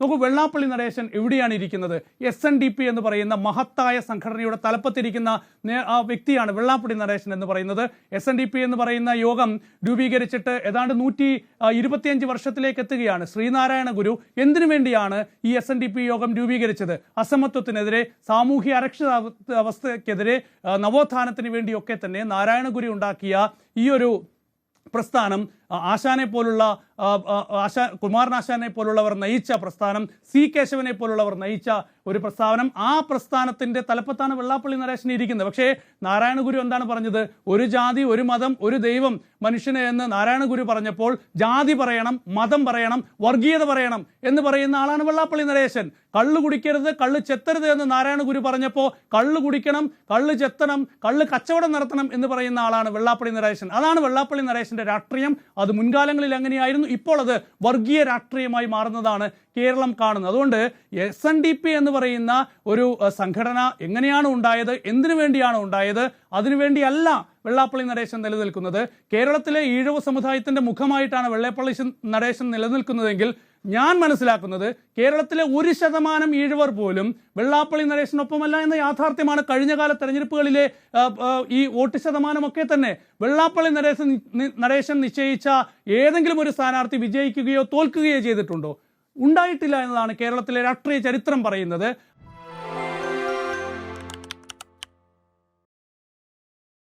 നോക്കൂ വെള്ളാപ്പള്ളി നടേശൻ എവിടെയാണ് ഇരിക്കുന്നത്? എസ് എൻ ഡി പി എന്ന് പറയുന്ന മഹത്തായ സംഘടനയുടെ തലപ്പത്തിരിക്കുന്ന ആ വ്യക്തിയാണ് വെള്ളാപ്പള്ളി നടേശൻ എന്ന് പറയുന്നത്. എസ് എൻ ഡി പി എന്ന് പറയുന്ന യോഗം രൂപീകരിച്ചിട്ട് ഏതാണ്ട് നൂറ്റി ഇരുപത്തിയഞ്ച് വർഷത്തിലേക്ക് എത്തുകയാണ്. ശ്രീനാരായണ ഗുരു എന്തിനു വേണ്ടിയാണ് ഈ എസ് എൻ ഡി പി യോഗം രൂപീകരിച്ചത്? അസമത്വത്തിനെതിരെ സാമൂഹ്യ അരക്ഷിതാവസ്ഥയ്ക്കെതിരെ നവോത്ഥാനത്തിന് വേണ്ടിയൊക്കെ തന്നെ നാരായണ ഗുരു ഉണ്ടാക്കിയ ഈ ഒരു പ്രസ്ഥാനം ആശാനെ പോലുള്ള ആശാ കുമാരനാശാനെ പോലുള്ളവർ നയിച്ച പ്രസ്ഥാനം സി കേശവനെ പോലുള്ളവർ നയിച്ച ഒരു പ്രസ്താവനം ആ പ്രസ്ഥാനത്തിന്റെ തലപ്പത്താണ് വെള്ളാപ്പള്ളി നരേശൻ ഇരിക്കുന്നത്. പക്ഷേ നാരായണ ഗുരു എന്താണ് പറഞ്ഞത്? ഒരു ജാതി ഒരു മതം ഒരു ദൈവം മനുഷ്യന് എന്ന് നാരായണ ഗുരു പറഞ്ഞപ്പോൾ ജാതി പറയണം മതം പറയണം വർഗീയത പറയണം എന്ന് പറയുന്ന ആളാണ് വെള്ളാപ്പള്ളി നരേശൻ. കള്ളു കുടിക്കരുത് കള്ള് ചെത്തരുത് എന്ന് നാരായണ ഗുരു പറഞ്ഞപ്പോൾ കള്ളു കുടിക്കണം കള്ള് ചെത്തണം കള്ള് കച്ചവടം നടത്തണം എന്ന് പറയുന്ന ആളാണ് വെള്ളാപ്പള്ളി നരേശൻ. അതാണ് വെള്ളാപ്പള്ളി നരേശന്റെ രാഷ്ട്രീയം. അത് മുൻകാലങ്ങളിൽ അങ്ങനെയായിരുന്നു ഇപ്പോൾ അത് വർഗീയ രാഷ്ട്രീയമായി മാറുന്നതാണ് കേരളം കാണുന്നത്. അതുകൊണ്ട് എസ് എൻ ഡി പി എന്ന് പറയുന്ന ഒരു സംഘടന എങ്ങനെയാണ് ഉണ്ടായത് എന്തിനു വേണ്ടിയാണ് ഉണ്ടായത് അതിനുവേണ്ടിയല്ല വെള്ളാപ്പള്ളി നടേശൻ നിലനിൽക്കുന്നത്. കേരളത്തിലെ ഈഴവ സമുദായത്തിന്റെ മുഖമായിട്ടാണ് വെള്ളാപ്പള്ളി നടേശൻ നിലനിൽക്കുന്നതെങ്കിൽ ഞാൻ മനസ്സിലാക്കുന്നത് കേരളത്തിലെ ഒരു ശതമാനം ഈഴവർ പോലും വെള്ളാപ്പള്ളി നരേശനൊപ്പമല്ല എന്ന യാഥാർത്ഥ്യമാണ് കഴിഞ്ഞകാല തെരഞ്ഞെടുപ്പുകളിലെ ഈ വോട്ട് ശതമാനമൊക്കെ തന്നെ. വെള്ളാപ്പള്ളി നരേശൻ നരേശൻ നിശ്ചയിച്ച ഏതെങ്കിലും ഒരു സ്ഥാനാർത്ഥി വിജയിക്കുകയോ തോൽക്കുകയോ ചെയ്തിട്ടുണ്ടോ? ഉണ്ടായിട്ടില്ല എന്നതാണ് കേരളത്തിലെ രാഷ്ട്രീയ ചരിത്രം പറയുന്നത്.